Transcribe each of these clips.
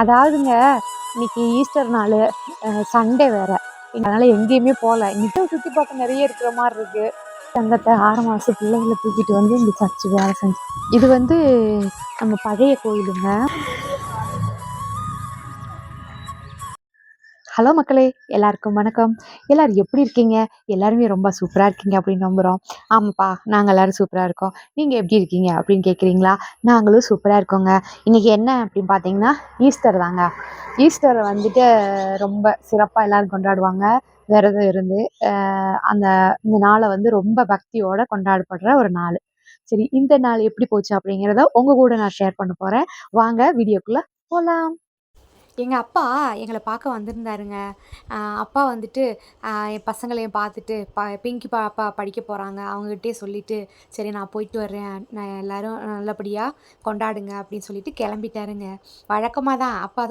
அதாவதுங்க இன்னைக்கு ஈஸ்டர் நாள் சண்டே வேறு. அதனால் எங்கேயுமே போகல இன்னைக்கு சுற்றி பார்க்க நிறைய இருக்கிற மாதிரி இருக்குது தங்கத்தை ஆறு மாதம் பிள்ளைகளை தூக்கிட்டு வந்து இந்த சர்ச்சு வேலை செஞ்சு இது வந்து நம்ம பழைய கோயிலுங்க. ஹலோ மக்களே எல்லாருக்கும் வணக்கம். எல்லாரும் எப்படி இருக்கீங்க? எல்லாருமே ரொம்ப சூப்பராக இருக்கீங்க அப்படின்னு நம்புகிறோம் ஆமாப்பா நாங்கள் எல்லாரும் சூப்பராக இருக்கோம். நீங்கள் எப்படி இருக்கீங்க அப்படின்னு கேட்குறீங்களா நாங்களும் சூப்பராக இருக்கோங்க. இன்றைக்கி என்ன அப்படின்னு பார்த்தீங்கன்னா ஈஸ்டர் தாங்க. ஈஸ்டர் வந்துட்டு ரொம்ப சிறப்பாக எல்லாரும் கொண்டாடுவாங்க. விரதம் இருந்து அந்த இந்த நாளை வந்து ரொம்ப பக்தியோட கொண்டாடப்படுற ஒரு நாள். சரி இந்த நாள் எப்படி போச்சு அப்படிங்கிறத உங்கள் கூட நான் ஷேர் பண்ண போகிறேன் வாங்க வீடியோக்குள்ளே போகலாம் எங்கள் அப்பா எங்களை பார்க்க வந்திருந்தாருங்க. அப்பா வந்துட்டு என் பசங்களையும் பார்த்துட்டு ப பிங்கி பாப்பா படிக்க போகிறாங்க அவங்ககிட்டே சொல்லிவிட்டு சரி நான் போயிட்டு வர்றேன். நான் எல்லோரும் நல்லபடியாக கொண்டாடுங்க அப்படின்னு சொல்லிட்டு கிளம்பிட்டாருங்க. வழக்கமாக தான் அப்பா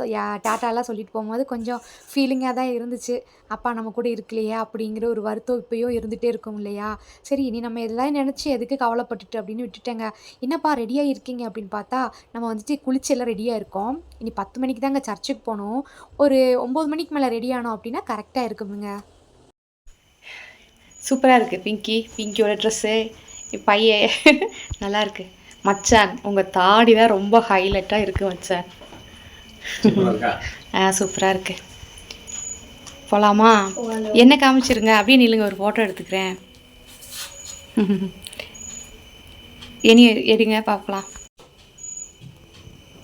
டாட்டாலாம் சொல்லிட்டு போகும்போது கொஞ்சம் ஃபீலிங்காக தான் இருந்துச்சு. அப்பா நம்ம கூட இருக்கலையா அப்படிங்கிற ஒரு வருத்தம் இப்போயும் இருந்துகிட்டே இருக்கும் இல்லையா? சரி இனி நம்ம இதெல்லாம் நினச்சி எதுக்கு கவலைப்பட்டுட்டு அப்படின்னு விட்டுட்டேங்க. என்னப்பா ரெடியாக இருக்கீங்க அப்படின்னு பார்த்தா நம்ம வந்துட்டு குளிச்சு எல்லாம் ரெடியாக இருக்கோம். இனி பத்து மணிக்கு தாங்க சர்ச்சுக்கு போகணும் ஒரு ஒம்பது மணிக்கு மேலே ரெடி ஆனோம் அப்படின்னா கரெக்டாக இருக்குமுங்க. சூப்பராக இருக்குது பிங்கி பிங்கியோட ட்ரெஸ்ஸு பையன். நல்லா இருக்கு. மச்சான் உங்கள் தாடி தான் ரொம்ப ஹைலைட்டாக இருக்குது மச்சான். ஆ சூப்பராக இருக்கு. போகலாமா என்ன காமிச்சிருங்க? அப்படியே நில்லுங்க ஒரு ஃபோட்டோ எடுத்துக்கிறேன். இனி எடுங்க பார்க்கலாம்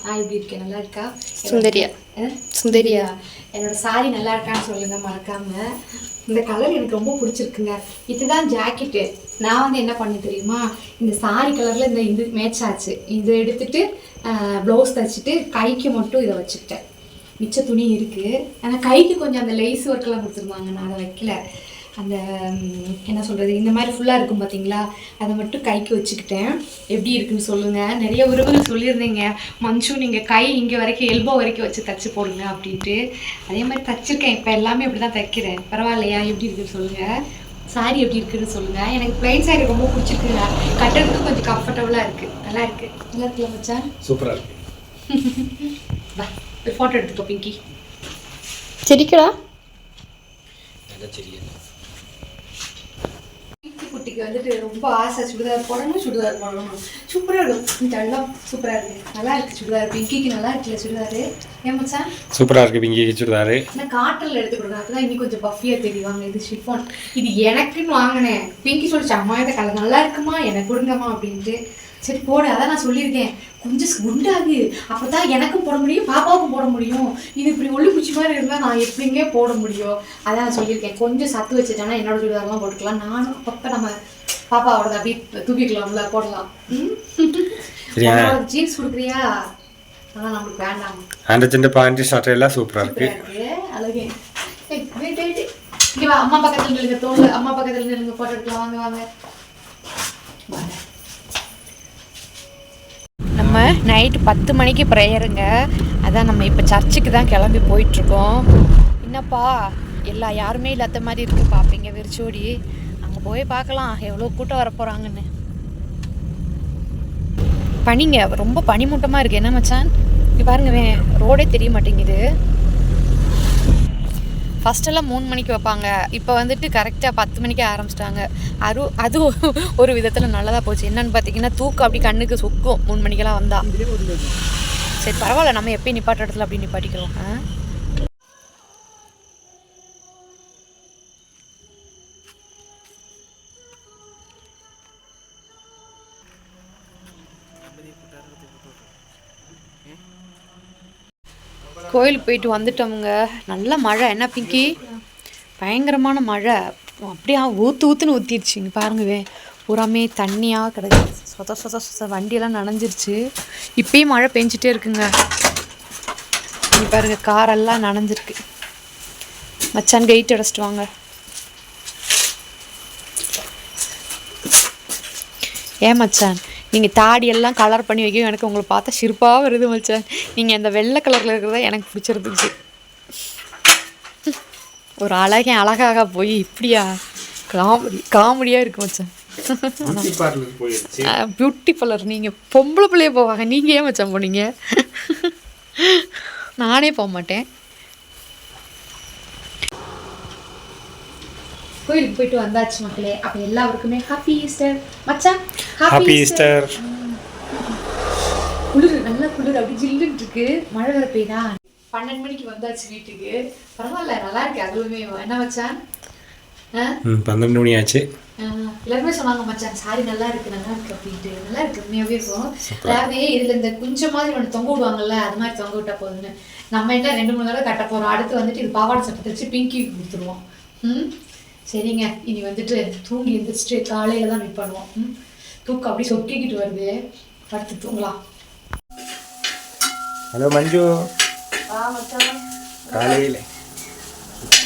நான் எப்படி இருக்கேன் நல்லா இருக்கா சுந்தரியா. சுந்தரியா. என்னோட சாரி நல்லா இருக்கான்னு சொல்லுங்க மறக்காம. இந்த கலர் எனக்கு ரொம்ப பிடிச்சிருக்குங்க. இதுதான் ஜாக்கெட்டு நான் வந்து என்ன பண்ணேன் தெரியுமா? இந்த சாரி கலர்ல இந்த இது மேட்ச் ஆச்சு. இதை எடுத்துட்டு ப்ளவுஸ் தைச்சிட்டு கைக்கு மட்டும் இதை வச்சுக்கிட்டேன். மிச்ச துணி இருக்கு. ஆனால் கைக்கு கொஞ்சம் அந்த லேஸ் ஒர்க்கெல்லாம் கொடுத்துருந்தாங்க நான் அதை வைக்கல. அந்த என்ன சொல்றது இந்த மாதிரி ஃபுல்லாக இருக்கும் பார்த்தீங்களா அதை மட்டும் கைக்கு வச்சுக்கிட்டேன். எப்படி இருக்குன்னு சொல்லுங்க. நிறைய உறவுகள் சொல்லியிருந்தீங்க. மஞ்சு நீங்கள் கை இங்கே வரைக்கும் எல்போ வரைக்கும் வச்சு தச்சு போடுங்க அப்படின்ட்டு. அதே மாதிரி தச்சிருக்கேன். இப்போ எல்லாமே இப்படி தான் தைக்கிறேன். பரவாயில்லையா? எப்படி இருக்குன்னு சொல்லுங்க. சாரி எப்படி இருக்குன்னு சொல்லுங்க. எனக்கு பிளைன் சாரி ரொம்ப பிடிச்சிருக்குங்க. கட்டுறதுக்கு கொஞ்சம் கம்ஃபர்டபுளாக இருக்கு. நல்லா இருக்கு. நல்லா இருக்குல்ல மச்சான் சூப்பராக இருக்கு. வா ஒரு ஃபோட்டோ எடுத்துக்கோ பிங்கி. செடிக்கடா? நல்லா குட்டிக்கு வந்துட்டு ரொம்ப ஆசை சுடிதார் போடணும் சுடிதார் போடணும். சூப்பராக இருக்கும். இந்த எல்லாம் சூப்பராக இருக்கு. நல்லா இருக்கு சுடிதார். பிங்கிக்கு நல்லா இருக்குல்ல சுடிதார்? ஏன் மச்சான்? சூப்பராக இருக்கு பிங்கி சுடிதாரு. ஆனால் காட்டனில் எடுத்து கொடுங்க அப்பதான் இன்னும் கொஞ்சம் பஃபியாக தெரியுவாங்க. இது ஷிஃபான். இது எனக்குன்னு வாங்கினேன். பிங்கி சொல்லிச்சு அம்மா இந்த கலர் நல்லா இருக்குமா? எனக்கு கொடுங்கம்மா அப்படின்ட்டு. சரி போடு அதான் நான் சொல்லியிருக்கேன். கொஞ்சம் குண்டாகு. அப்போ தான் எனக்கும் போட முடியும் பாப்பாவுக்கும் போட முடியும். இது இப்படி ஒளி குச்சி மாதிரி இருந்தால் நான் எப்படிங்க போட முடியும்? அதான் நான் சொல்லியிருக்கேன். கொஞ்சம் சத்து வச்சுட்டேன்னா என்னோட சுடிதாரெலாம் போட்டுக்கலாம். நானும் அப்பப்போ நம்ம பாப்பாவோட அப்படியே தூக்கிக்கலாம்ல போடலாம்? ஜீன்ஸ் கொடுக்குறியா? அதான் நம்மளுக்கு வேண்டாம். அந்த சின்ன பாண்டி ஷர்ட் எல்லாம் சூப்பராக இருக்கு. அழகு. இங்க வா, அம்மா பக்கத்துல நில்லுங்க தோல்ல அம்மா பக்கத்துல நில்லுங்க போட்டோ எடுக்கலாம். வாங்க. வாங்க. நம்ம நைட்டு பத்து மணிக்கு ப்ரேயருங்க அதான் நம்ம இப்போ சர்ச்சுக்கு தான் கிளம்பி போயிட்டுருக்கோம். என்னப்பா எல்லா யாருமே இல்லாத மாதிரி இருக்கு பார்ப்பீங்க வெறிச்சோடி. அங்கே போய் பார்க்கலாம் எவ்வளோ கூட்டம் வர போகிறாங்கன்னு பனிங்க ரொம்ப பனிமூட்டமாக இருக்குது என்ன மச்சான்? இங்க பாருங்க ரோடே தெரிய மாட்டேங்குது. ஃபஸ்ட்டெல்லாம் மூணு மணிக்கு வைப்பாங்க. இப்போ வந்துட்டு கரெக்டாக பத்து மணிக்கு ஆரம்பிச்சிட்டாங்க. அது அது ஒரு விதத்தில் நல்லதாக போச்சு. என்னன்னு பார்த்தீங்கன்னா தூக்கம் அப்படி கண்ணுக்கு சொக்கும். மூணு மணிக்கெல்லாம் வந்தா. சரி பரவாயில்ல. நம்ம எப்பயும் நிப்பாட்ட இடத்துல அப்படி நிப்பாட்டிக்கிறோம். ஆ? கோயிலுக்கு போயிட்டு வந்துட்டோமுங்க. நல்ல மழை. என்ன பிங்கி? பயங்கரமான மழை. அப்படியே ஊற்று ஊற்றுன்னு ஊற்றிடுச்சிங்க பாருங்கவே. பூராமே தண்ணியாக கிடக்கு. சொத சொத சொத வண்டியெல்லாம் நனைஞ்சிருச்சு. இப்பயும் மழை பெஞ்சிட்டே இருக்குங்க. நீ பாருங்க காரெல்லாம் நனைஞ்சிருக்கு. மச்சான் கெயிட் அடைச்சிட்டு வாங்க. ஏன் மச்சான்? நீங்கள் தாடியெல்லாம் கலர் பண்ணி வைக்க எனக்கு உங்களை பார்த்தா சிரிப்பாக வருது மச்சான். நீங்கள் அந்த வெள்ளை கலரில் இருக்கிறதா எனக்கு பிடிச்சிருந்துச்சு. ஒரு அழகன் அழகாக போய் இப்படியா? காமெடி காமெடியாக இருக்கு மச்சான். பியூட்டி பார்லர் நீங்கள் பொம்பளை பிள்ளைய போவாங்க. நீங்கள் ஏன் மச்சான் போனீங்க? நானே போக மாட்டேன். கோயிலுக்கு போயிட்டு வந்தாச்சு மக்களே. அப்போ எல்லாருக்குமே ஹாப்பி ஈஸ்டர் மச்சான் ஹாப்பி ஈஸ்டர் குளிர் நல்ல குளிர். அப்படி ஜில்லுன்னு இருக்கு. மழை வர பெய்தா பன்னெண்டு மணிக்கு வந்தாச்சு வீட்டுக்கு. பரவாயில்ல நல்லா இருக்கு அதுவுமே. என்ன மச்சான்? பன்னெண்டு மணி ஆச்சு. எல்லாருமே சொன்னாங்க மச்சான் சாரி நல்லா இருக்கு நல்லா இருக்கு அப்படின்ட்டு. நல்லா இருக்கு உண்மையாவே இருக்கும் அதாவது இதுல இந்த குஞ்ச மாதிரி ஒன்று தொங்க விடுவாங்கல்ல அது மாதிரி தொங்க விட்டா போதுன்னு நம்ம என்ன ரெண்டு மூணு தடவை கட்ட போறோம். அடுத்து வந்துட்டு இது பாவாடை சட்டை தச்சு பிங்கி கொடுத்துருவோம். ம்? சரிங்க இனி வந்துட்டு தூங்கி எந்திரிச்சிட்டு காலையில தான் மீட் பண்ணுவோம். ம்? தூக்கம் அப்படியே சொக்கிக்கிட்டு வருது. படுத்து தூங்கலாம். ஹலோ மஞ்சு. காலையில்.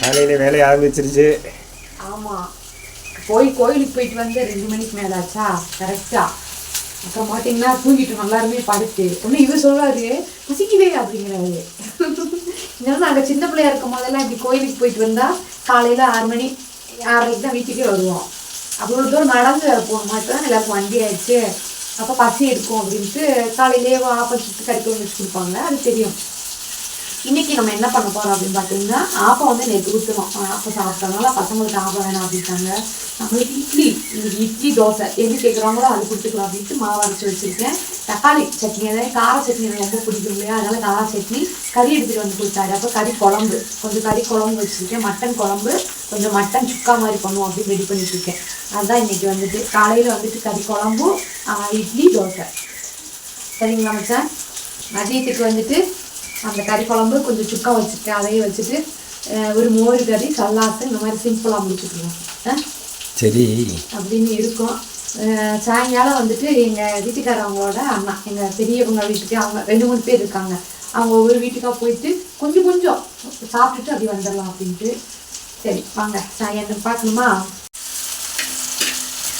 காலையில் வேலையை ஆரம்பிச்சிருச்சு. ஆமா. போய் கோயிலுக்கு போயிட்டு வந்து ரெண்டு மணிக்கு மேல ஆச்சா? கரெக்டா அப்புறம் பார்த்தீங்கன்னா தூங்கிட்டு எல்லாருமே படுத்து. ஒன்று இவர் சொல்றாரு பசிக்குதே அப்படிங்கிறாரு. இருந்தாலும் நாங்கள் சின்ன பிள்ளையா இருக்கும் போதெல்லாம் இப்படி கோயிலுக்கு போயிட்டு வந்தா காலையில ஆறு மணி ஆறரைக்கு தான் வீட்டுக்கே வருவோம். அவ்வளோ தூரம் நடந்து போகும் போகணுமா? இப்போ தான் எல்லாருக்கும் வண்டி ஆயிடுச்சு. அப்போ பசி எடுக்கும் அப்படின்ட்டு காலையிலேயே ஆப்போசிட் கறிக்கு வச்சு கொடுப்பாங்க. அது தெரியும். இன்னைக்கு நம்ம என்ன பண்ண போறோம் அப்படின்னு பார்த்தீங்கன்னா ஆப்பம் வந்து நேற்று ஊற்றணும் ஆப்பம் சாப்பிட்டதுனால பசங்களுக்கு ஆப்பம் வேணாம் அப்படின்ட்டாங்க. நம்மளுக்கு இட்லி இட்லி தோசை. எது கேட்குறாங்களோ அது கொடுத்துக்கலாம் அப்படின்ட்டு மாவு அரைச்சி வச்சிருக்கேன். தக்காளி சட்னி அதாவது கார சட்னி எனக்கு ரொம்ப பிடிக்கும் இல்லையா? அதனால கார சட்னி கறி எடுத்துட்டு வந்து கொடுத்தாரு. அப்போ கறி குழம்பு. கொஞ்சம் கறி குழம்பு வச்சிருக்கேன். மட்டன் குழம்பு கொஞ்சம் மட்டன் சுக்கா மாதிரி பண்ணுவோம் அப்படின்னு ரெடி பண்ணிட்டு இருக்கேன். அதுதான் இன்னைக்கு வந்துட்டு காலையில் வந்துட்டு கறி குழம்பும் இட்லி தோசை. சரிங்களா மச்சான்? மதியத்துக்கு வந்துட்டு அந்த கறி குழம்பு கொஞ்சம் சுக்கா வச்சுருக்கேன் அதையும் வச்சுட்டு ஒரு மோர் கறி சல்லாத்து இந்த மாதிரி சிம்பிளாக முடிச்சுக்கலாம் ஆ சரி. அப்படின்னு இருக்கும். சாயங்காலம் வந்துட்டு எங்கள் வீட்டுக்காரவங்களோட அண்ணா எங்கள் பெரியவங்க வீட்டுக்கு அவங்க ரெண்டு மூணு பேர் இருக்காங்க. அவங்க ஒவ்வொரு வீட்டுக்காக போயிட்டு கொஞ்சம் கொஞ்சம் சாப்பிட்டுட்டு அப்படி வந்துடலாம் அப்படின்ட்டு. சரி வாங்க. சாயங்காலம் பார்க்கணுமா?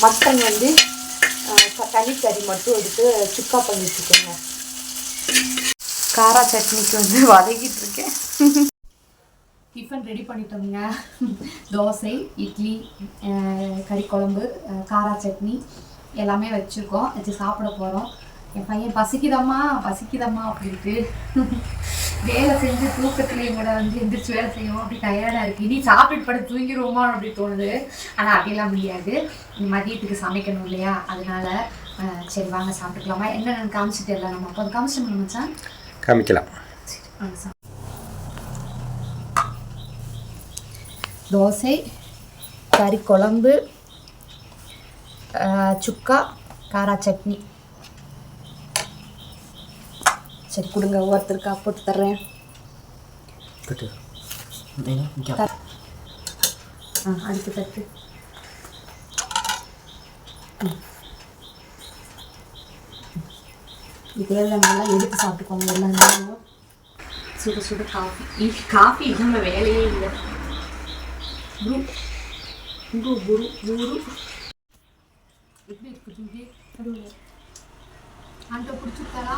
மட்டன் வந்து தனி கறி மட்டும் எடுத்து சுக்கா பண்ணி வச்சுக்கோங்க காரா சட்னிக்கு வந்து வதக்கிட்டு இருக்கேன் டிஃபன் ரெடி பண்ணிட்டோங்க தோசை இட்லி கறி குழம்பு காரா சட்னி எல்லாமே வச்சுருக்கோம். வச்சு சாப்பிட போகிறோம் என் பையன் பசிக்குதம்மா பசிக்குதம்மா அப்படின்ட்டு வேலை செஞ்சு தூக்கத்துலேயும் கூட வந்து எந்திரிச்சு வேலை செய்வோம் அப்படி டயர்டாக இருக்குது இனி சாப்பிட்டு படம் தூங்கிடுவோமா அப்படி தோணுது. ஆனால் அப்படிலாம் முடியாது. மதியத்துக்கு சமைக்கணும் இல்லையா? அதனால சரி வாங்க சாப்பிட்டுக்கலாமா? என்னென்னு காமிச்சிட்டு இல்லை நம்ம அப்போ அது காமிச்சிட்டு மச்சான்? காமிக்கலாம். தோசை கறி குழம்பு சுக்கா காரா சட்னி. சரி கொடுங்க. ஒவ்வொருத்தருக்கா போட்டு தர்றேன். தர். ஆ அடுத்து தட்டு. ம். இதெல்லாம் நல்லா எடுத்து சாப்பிட்டுக்கோங்க. எல்லாம் சுட சுட காஃபி. இன்னைக்கு காஃபி இல்லாமல் வேலையே இல்லை. குரு. குரு குரு குரு. எப்படி இருக்குது இங்கே அந்த பிடிச்சிருக்காரா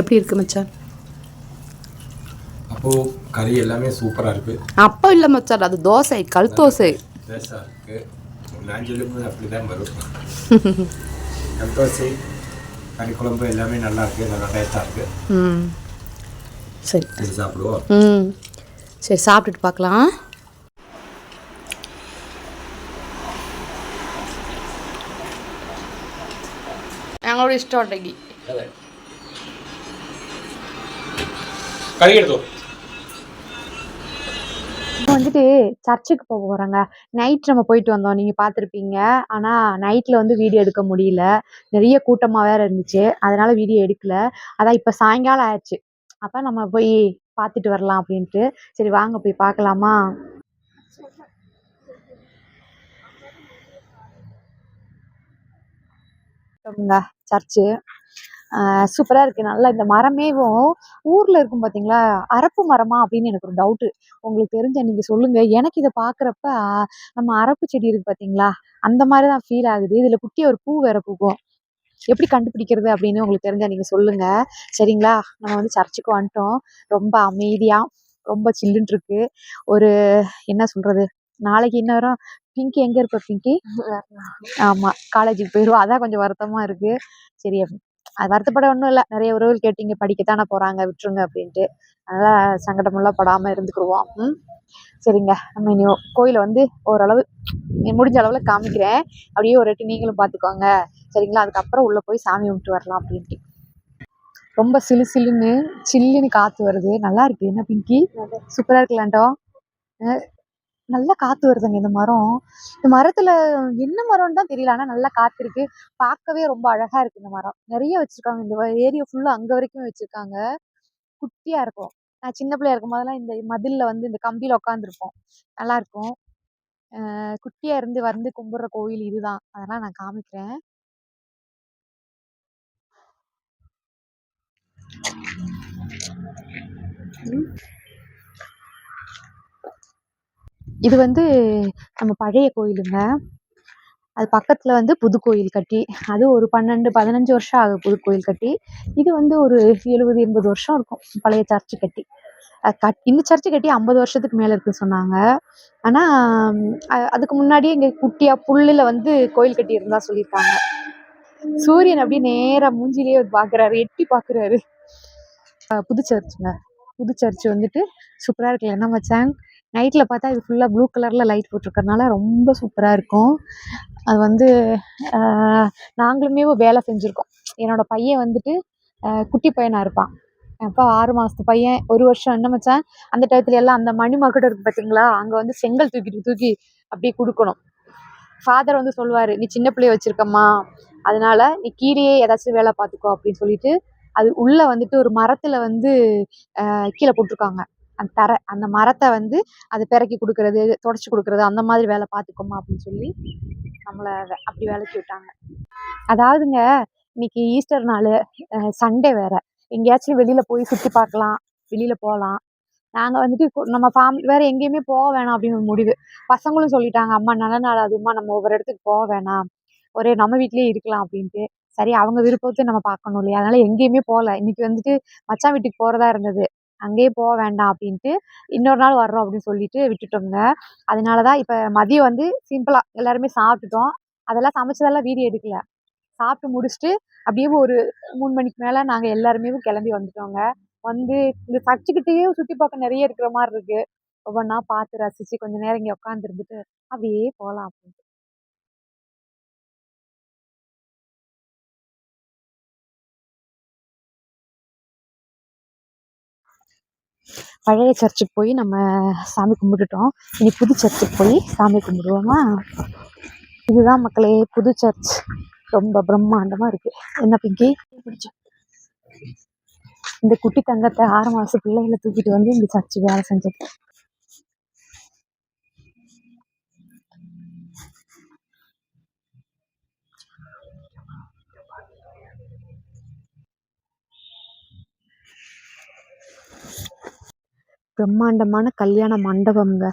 எப்படி இருக்கு மச்சான்? அப்போது கறி எல்லாமே சூப்பராக இருக்குது அப்போ இல்லை மச்சான் அது தோசை கல் தோசை டேஸ்டாக இருக்குது நான் சொல்லும்போது அப்படி தான் வரும் கல்தோசை கறி குழம்பு எல்லாமே நல்லா இருக்குது நல்லா டேஸ்ட்டாக இருக்குது ம் சரி இது சாப்பிடுவோம் ம் சரி சாப்பிட்டுட்டு பார்க்கலாம் ഞങ്ങളോട് ഇഷ്ടം ഉണ്ടെങ്കിൽ கறி எடுத்தோம் இப்போ வந்துட்டு சர்ச்சுக்கு போக போகிறாங்க நைட் நம்ம போயிட்டு வந்தோம். நீங்கள் பார்த்துருப்பீங்க. ஆனால் நைட்டில் வந்து வீடியோ எடுக்க முடியல. நிறைய கூட்டமாக வேற இருந்துச்சு. அதனால வீடியோ எடுக்கல. அதான் இப்போ சாயங்காலம் ஆயிடுச்சு. அப்போ நம்ம போய் பார்த்துட்டு வரலாம் அப்படின்ட்டு. சரி வாங்க போய் பார்க்கலாமா? சர்ச்சு. சூப்பராக இருக்குது நல்லா இந்த மரமேவும் ஊரில் இருக்கும் பார்த்தீங்களா அரப்பு மரமா அப்படின்னு எனக்கு ஒரு டவுட்டு உங்களுக்கு தெரிஞ்ச நீங்கள் சொல்லுங்கள் எனக்கு இதை பார்க்குறப்ப நம்ம அரப்பு செடி இருக்குது பார்த்தீங்களா அந்த மாதிரி தான் ஃபீல் ஆகுது. இதில் குட்டியாக ஒரு பூ வேற பூக்கும். எப்படி கண்டுபிடிக்கிறது அப்படின்னு உங்களுக்கு தெரிஞ்சா நீங்கள் சொல்லுங்கள் சரிங்களா? நம்ம வந்து சர்ச்சுக்கு வந்துட்டோம். ரொம்ப அமைதியாக ரொம்ப சில்லுன்னு இருக்கு. ஒரு என்ன சொல்கிறது நாளைக்கு இன்னும் பிங்கி எங்கே இருப்ப பிங்கி? ஆமாம் காலேஜுக்கு போயிடுவா அதான் கொஞ்சம் வருத்தமாக இருக்குது சரி அது வருத்தப்பட ஒன்றும் இல்லை. நிறைய உறவுகள் கேட்டீங்க படிக்கத்தானே போகிறாங்க விட்டுருங்க அப்படின்ட்டு. அதனால் சங்கடமெல்லாம் படாமல் இருந்துக்கிருவோம். ம். சரிங்க. நம்ம இனி கோயிலை வந்து ஓரளவு முடிஞ்ச அளவில் காமிக்கிறேன். அப்படியே ஒரு எட்டு நீங்களும் பார்த்துக்கோங்க சரிங்களா? அதுக்கப்புறம் உள்ளே போய் சாமி கும்பிட்டு வரலாம் அப்படின்ட்டு. ரொம்ப சிலு சிலுன்னு சில்லுன்னு காற்று வருது. நல்லா இருக்கு. என்ன பிங்கி? சூப்பராக இருக்குல்லாண்டோம் நல்லா காற்று வருதுங்க இந்த மரம். இந்த மரத்தில் என்ன மரம்னு தான் தெரியல. ஆனால் நல்லா காற்று இருக்கு பார்க்கவே ரொம்ப அழகாக இருக்கு இந்த மரம். நிறைய வச்சுருக்காங்க. இந்த ஏரியா ஃபுல்லாக அங்கே வரைக்கும் வச்சுருக்காங்க. குட்டியாக இருக்கும். நான் சின்ன பிள்ளையா இருக்கும் போதெல்லாம் இந்த மதிலில் வந்து இந்த கம்பியில் உட்காந்துருப்போம் நல்லா இருக்கும். குட்டியா இருந்து வந்து கும்பிட்ற கோயில் இதுதான். அதெல்லாம் நான் காமிக்கிறேன். இது வந்து நம்ம பழைய கோயிலுங்க. அது பக்கத்தில் வந்து புது கோயில் கட்டி அது ஒரு பன்னெண்டு பதினஞ்சு வருஷம் ஆகுது புது கோயில் கட்டி. இது வந்து ஒரு எழுபது எண்பது வருஷம் இருக்கும் பழைய சர்ச்சு கட்டி. கட் இந்த சர்ச்சு கட்டி ஐம்பது வருஷத்துக்கு மேலே இருக்குன்னு சொன்னாங்க. ஆனால் அதுக்கு முன்னாடியே இங்கே குட்டியாக புல்லில் வந்து கோயில் கட்டி இருந்தா சொல்லியிருக்காங்க. சூரியன் அப்படியே நேராக மூஞ்சிலேயே பார்க்குறாரு எட்டி பார்க்குறாரு புது சர்ச்சுங்க. புது சர்ச் வந்துட்டு சூப்பராக இருக்கு என்ன மச்சான்? நைட்டில் பார்த்தா இது ஃபுல்லாக ப்ளூ கலரில் லைட் போட்டிருக்கறனால ரொம்ப சூப்பராக இருக்கும். அது வந்து நாங்களுமே வேலை செஞ்சுருக்கோம். என்னோடய பையன் வந்துட்டு குட்டி பையனாக இருப்பான். அப்போ ஆறு மாதத்து பையன் ஒரு வருஷம் என்ன மச்சான் அந்த டயத்துல எல்லாம் அந்த மணி மகுடம் இருக்குது பார்த்தீங்களா அங்கே வந்து செங்கல் தூக்கிட்டு தூக்கி அப்படியே கொடுக்கணும். ஃபாதர் வந்து சொல்லுவார் நீ சின்ன பிள்ளைய வச்சுருக்கம்மா. அதனால நீ கீழேயே ஏதாச்சும் வேலை பார்த்துக்கோ அப்படின்னு சொல்லிட்டு அது உள்ளே வந்துட்டு ஒரு மரத்தில் வந்து கீழே போட்டிருக்காங்க. அந்த தர அந்த மரத்தை வந்து அது பிறக்கி கொடுக்கறது தொடச்சி கொடுக்கறது அந்த மாதிரி வேலை பார்த்துக்கோமா அப்படின்னு சொல்லி நம்மளை அப்படி வேலைக்கு விட்டாங்க. அதாவதுங்க இன்னைக்கு ஈஸ்டர் நாள் சண்டே வேற. எங்கேயாச்சும் வெளியில் போய் சுற்றி பார்க்கலாம் வெளியில் போகலாம் நாங்கள் வந்துட்டு நம்ம ஃபேமிலி வேறு எங்கேயுமே போக வேணாம் அப்படின்னு ஒரு முடிவு. பசங்களும் சொல்லிட்டாங்க அம்மா நல்ல நாள் அதுமா நம்ம ஒவ்வொரு இடத்துக்கு போக வேணாம். ஒரே நம்ம வீட்லேயே இருக்கலாம் அப்படின்ட்டு. சரி அவங்க விருப்பத்தை நம்ம பார்க்கணும் இல்லையா? அதனால எங்கேயுமே போகல. இன்னைக்கு வந்துட்டு மச்சான் வீட்டுக்கு போகிறதா இருந்தது. அங்கேயே போக வேண்டாம் அப்படின்ட்டு இன்னொரு நாள் வர்றோம் அப்படின்னு சொல்லிட்டு விட்டுட்டோங்க அதனால தான் இப்போ மதியம் வந்து சிம்பிளாக எல்லாருமே சாப்பிட்டுட்டோம். அதெல்லாம் சமைச்சதெல்லாம் வீடியோ எடுக்கல. சாப்பிட்டு முடிச்சுட்டு அப்படியே ஒரு மூணு மணிக்கு மேலே நாங்கள் எல்லாருமே கிளம்பி வந்துட்டோங்க. வந்து இந்த சர்ச்சுக்கிட்டேயே சுற்றி பார்க்க நிறைய இருக்கிற மாதிரி இருக்குது ஒவ்வொன்றா பார்த்து ரசித்து கொஞ்சம் நேரம் இங்கே உட்காந்துருந்துட்டு அப்படியே போகலாம் அப்படின்ட்டு. பழைய சர்ச்சுக்கு போய் நம்ம சாமி கும்பிட்டுட்டோம். இனி புது சர்ச்சுக்கு போய் சாமி கும்பிடுவோமா? இதுதான் மக்களே புது சர்ச் ரொம்ப பிரம்மாண்டமாக இருக்குது என்ன பிங்கி? பிடிச்சோம் இந்த குட்டி தங்கத்தை ஆறு மாத பிள்ளைகளை தூக்கிட்டு வந்து இந்த சர்ச்சுக்கு வேலை செஞ்சது. பிரம்மாண்டமான கல்யாண மண்டபம்ங்க.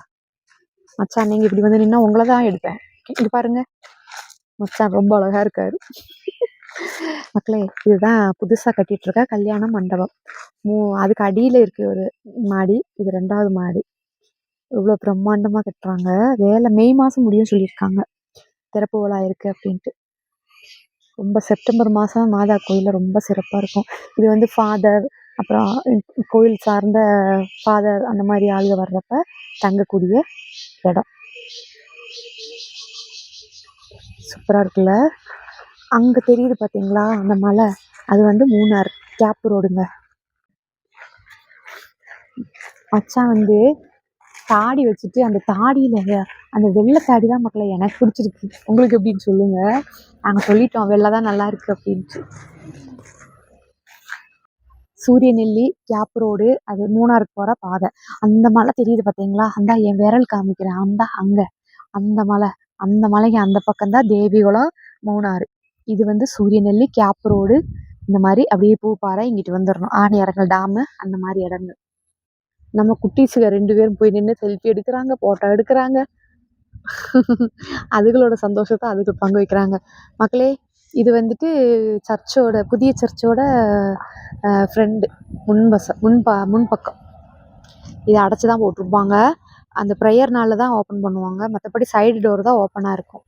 மச்சான் நீங்கள் இப்படி வந்து நின்னா உங்களை தான் எடுப்பேன். இது பாருங்க. மச்சான் ரொம்ப அழகா இருக்காரு. மக்களே இதுதான் புதுசாக கட்டிட்டு இருக்க கல்யாண மண்டபம். மூ அதுக்கு அடியில் இருக்கு ஒரு மாடி இது ரெண்டாவது மாடி. இவ்வளோ பிரம்மாண்டமாக கட்டுறாங்க. வேலை மே மாதம் முடியும் சொல்லியிருக்காங்க. திறப்பு விழா இருக்கு அப்படின்ட்டு. ரொம்ப செப்டம்பர் மாதம் மாதா கோயிலில் ரொம்ப சிறப்பாக இருக்கும். இது வந்து ஃபாதர் அப்புறம் கோயில் சார்ந்த ஃபாதர் அந்த மாதிரி ஆளுங்க வர்றப்ப தங்கக்கூடிய இடம். சூப்பராக இருக்குல்ல? அங்கே தெரியுது பார்த்தீங்களா அந்த மலை. அது வந்து மூணார். கேப் ரோடுங்க. மச்சான் வந்து தாடி வச்சுட்டு அந்த தாடியில் அந்த வெள்ளை தாடி தான் மக்களை எனக்கு பிடிச்சிருக்கு. உங்களுக்கு எப்படின்னு சொல்லுங்கள் நாங்கள் சொல்லிட்டோம். வெள்ளை தான் நல்லா இருக்கு அப்படின்ட்டு. சூரியநெல்லி கேப் ரோடு அது மூணாருக்கு போகிற பாதை. அந்த மலை தெரியுது பார்த்தீங்களா அந்த என் விரல் காமிக்கிறேன் அந்த அங்கே. அந்த மலை. அந்த மலைக்கு அந்த பக்கம் தான் தேவிகுளம் மூணாறு. இது வந்து சூரியநெல்லி கேப் ரோடு இந்த மாதிரி அப்படியே பூப்பாறை இங்கிட்டு வந்துடணும் ஆணையரங்கல் டேமு அந்த மாதிரி இடங்கள். நம்ம குட்டீஸுங்க ரெண்டு பேரும் போய் நின்று செல்ஃபி எடுக்கிறாங்க ஃபோட்டோ எடுக்கிறாங்க. அதுகளோட சந்தோஷத்தை அதுக்கு பங்கு வைக்கிறாங்க. மக்களே இது வந்துட்டு சர்ச்சோட புதிய சர்ச்சோட ஃப்ரெண்டு முன்பச முன்பா முன்பக்கம் இதை அடைச்சி தான் போட்டிருப்பாங்க. அந்த ப்ரேயர்னால தான் ஓப்பன் பண்ணுவாங்க. மற்றபடி சைடு டோர் தான் ஓப்பனாக இருக்கும்.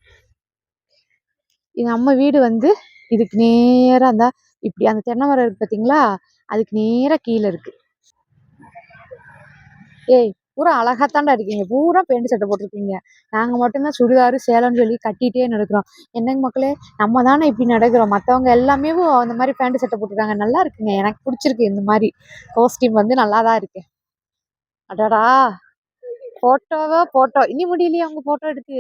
இது நம்ம வீடு வந்து இதுக்கு நேராக அந்த இப்படி அந்த தென்னை மரம் இருக்கு பார்த்தீங்களா அதுக்கு நேராக கீழே இருக்குது ஏய் பூரா அழகாத்தாண்டா இருக்கீங்க. பூரா பேண்ட் சட்டை போட்டிருக்கீங்க. நாங்கள் மட்டும்தான் சுடிதாரு சேலம்னு சொல்லி கட்டிகிட்டே நடக்கிறோம். என்னங்க மக்களே நம்ம தானே இப்படி நடக்கிறோம். மற்றவங்க எல்லாமே அந்த மாதிரி பேண்ட் சட்டை போட்டிருக்காங்க. நல்லா இருக்குங்க. எனக்கு பிடிச்சிருக்கு இந்த மாதிரி. காஸ்டியூம் வந்து நல்லா தான் இருக்கு. அடடா. போட்டோவோ போட்டோ இனி முடியலையே அவங்க போட்டோ எடுக்கு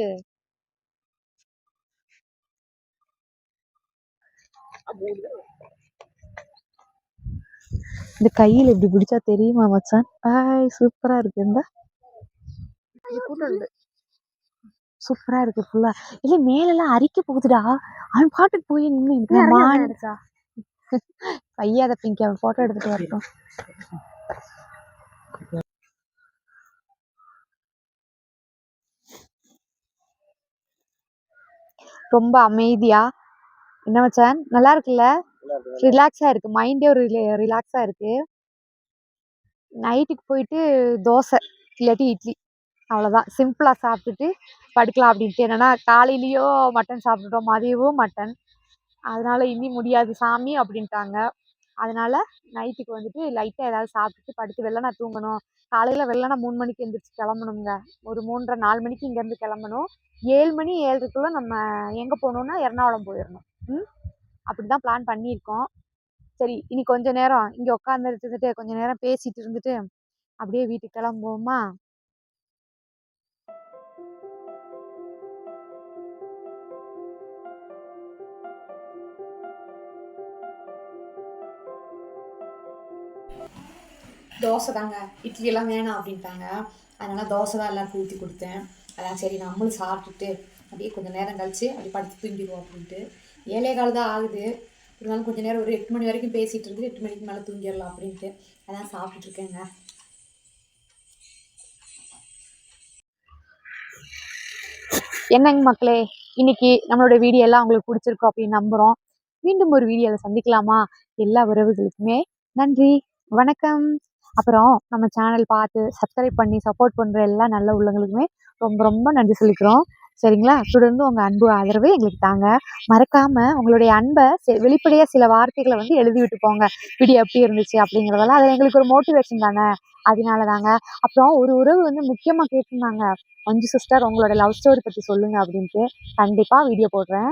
இந்த கையில் இப்படி பிடிச்சா தெரியுமா மச்சான்? ஆய் சூப்பரா இருக்கு. இந்த. சூப்பரா இருக்கு ஃபுல்லா இல்ல மேலெல்லாம் அரிக்க போகுதுடா. அவன் பாட்டுக்கு போய் நின்று மான் பையாத பிங்கி அவன் போட்டோ எடுத்துட்டு வரட்டும். ரொம்ப அமைதியா? என்ன மச்சான்? நல்லா இருக்குல்ல? ரிலாக்ஸா இருக்கு. மைண்டே ஒரு ரிலாக்ஸா இருக்கு. நைட்டுக்கு போயிட்டு தோசை இல்லாட்டி இட்லி. அவ்வளோதான் சிம்பிளாக சாப்பிட்டுட்டு படுக்கலாம் அப்படின்ட்டு. என்னென்னா காலையிலேயோ மட்டன் சாப்பிட்டுட்டோம். மதியமும் மட்டன். அதனால் இனி முடியாது சாமி அப்படின்ட்டாங்க. அதனால் நைட்டுக்கு வந்துட்டு லைட்டாக ஏதாவது சாப்பிட்டுட்டு படுத்து வெள்ளன தூங்கணும். காலையில் வெள்ளனா மூணு மணிக்கு எழுந்திரிச்சு கிளம்பணுங்க. ஒரு மூன்றரை நாலு மணிக்கு இங்கேருந்து கிளம்பணும். ஏழு மணி ஏழரைக்குள்ள நம்ம எங்கே போகணுன்னா எர்ணாகுளம் போயிடணும். ம்? அப்படி தான் பிளான் பண்ணியிருக்கோம். சரி இனி கொஞ்ச நேரம் இங்கே உட்காந்து இருந்துட்டு கொஞ்ச நேரம் பேசிட்டு இருந்துட்டு அப்படியே வீட்டுக்கு கிளம்புவோமா? தோசை தாங்க. இட்லி எல்லாம் வேணாம் அப்படின்ட்டாங்க. அதனால தோசை தான் எல்லாருக்கும் ஊற்றி கொடுத்தேன். அதான் சரி நம்மளும் சாப்பிட்டுட்டு அப்படியே கொஞ்சம் நேரம் கழிச்சு அப்படி படுத்து தூங்கிடுவோம் அப்படின்ட்டு. ஏழே கால் தான் ஆகுது. இருந்தாலும் கொஞ்சம் நேரம் ஒரு எட்டு மணி வரைக்கும் பேசிகிட்டு இருந்து எட்டு மணிக்கு மேலே தூங்கிடலாம் அப்படின்ட்டு. அதான் சாப்பிட்டுட்ருக்கேங்க என்னங்க மக்களே இன்னைக்கு நம்மளோட வீடியோ எல்லாம் உங்களுக்கு பிடிச்சிருக்கோம் அப்படின்னு நம்புகிறோம் மீண்டும் ஒரு வீடியோவில் சந்திக்கலாமா? எல்லா உறவுகளுக்குமே நன்றி வணக்கம். அப்புறம் நம்ம சேனல் பார்த்து சப்ஸ்கிரைப் பண்ணி சப்போர்ட் பண்ணுற எல்லா நல்ல உள்ளவங்களுக்குமே ரொம்ப ரொம்ப நன்றி சொல்லிக்கிறோம். சரிங்களா? தொடர்ந்து உங்கள் அன்பு ஆதரவு எங்களுக்கு தாங்க. மறக்காமல் உங்களுடைய அன்பை வெளிப்படையாக சில வார்த்தைகளை வந்து எழுதி விட்டு போங்க. வீடியோ எப்படி இருந்துச்சு அப்படிங்கிறதெல்லாம். அது எங்களுக்கு ஒரு மோட்டிவேஷன் தானே. அதனால தாங்க. அப்புறம் ஒரு உறவு வந்து முக்கியமாக கேட்டிருந்தாங்க மஞ்சு சிஸ்டர் உங்களோட லவ் ஸ்டோரி பற்றி சொல்லுங்கள் அப்படின்ட்டு. கண்டிப்பாக வீடியோ போடுறேன்.